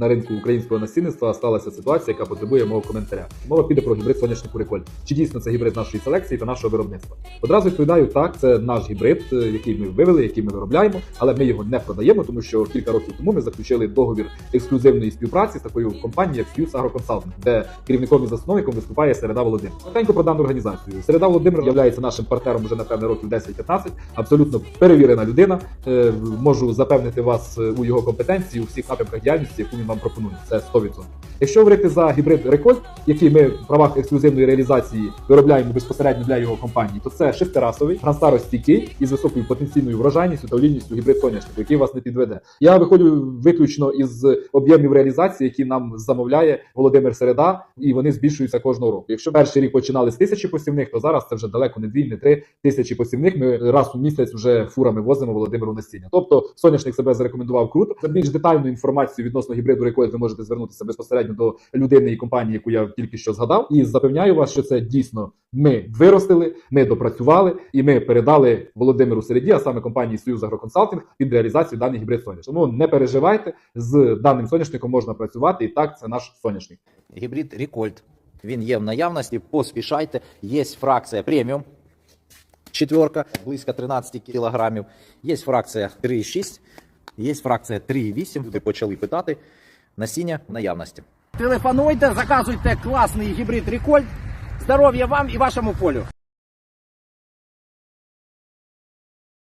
на ринку українського насінництва сталася ситуація, яка потребує мого коментаря. Мова піде про гібрид соняшнику реколь. Чи дійсно це гібрид нашої селекції та нашого виробництва? Одразу відповідаю, так, це наш гібрид, е, який ми вивели, який ми виробляємо, але ми його не продаємо, тому що кілька років тому ми заключили договір ексклюзивної співпраці з такою компанією, як Fuse Consulting, де керівником і засновником виступає Середа Володимир. Коротенько про дану організацію. Середа Володимир є нашим партнером вже напевне років 10-15. Абсолютно перевірена людина. Е, Можу запевнити вас е, у його компетенції у всіх напрямках діяльності, яку він вам пропонує. Це 100%. Якщо говорити за гібрид Рекольт, який ми в правах ексклюзивної реалізації виробляємо безпосередньо для його компанії, то це шестирасовий, гранстаростійкий із високою потенційною врожайністю та олійністю гібрид соняшнику, який вас не підведе. Я виходжу виключно із об'ємів реалізації, які нам замовляє Володимир Середа, і вони збільшуються кожного року. Якщо перший рік починали з тисячі посівних, то зараз це вже далеко не дві, не три тисячі посівних. Ми раз у місяць вже фурами возимо Володимиру насіння. Тобто соняшник себе зарекомендував круто. За більш детальну інформацію відносно гібриду Рекольт ви можете звернутися безпосередньо до людини і компанії, яку я тільки що згадав. І запевняю вас, що це дійсно ми виростили, ми допрацювали і ми передали Володимиру Середі, а саме компанії Союз Агроконсалтинг під реалізацію даних гібрид соняшник. Тому не переживайте, з даним соняшником можна працювати. І так, це наш соняшник. Гібрид Рекольт. Він є в наявності, поспішайте. Є фракція преміум. Четверка, близько 13 кілограмів. Є фракція 3,6, є фракція 3,8. Люди почали питати. Насіння в наявності. Телефонуйте, заказуйте класний гібрид Рекольт. Здоров'я вам і вашому полю.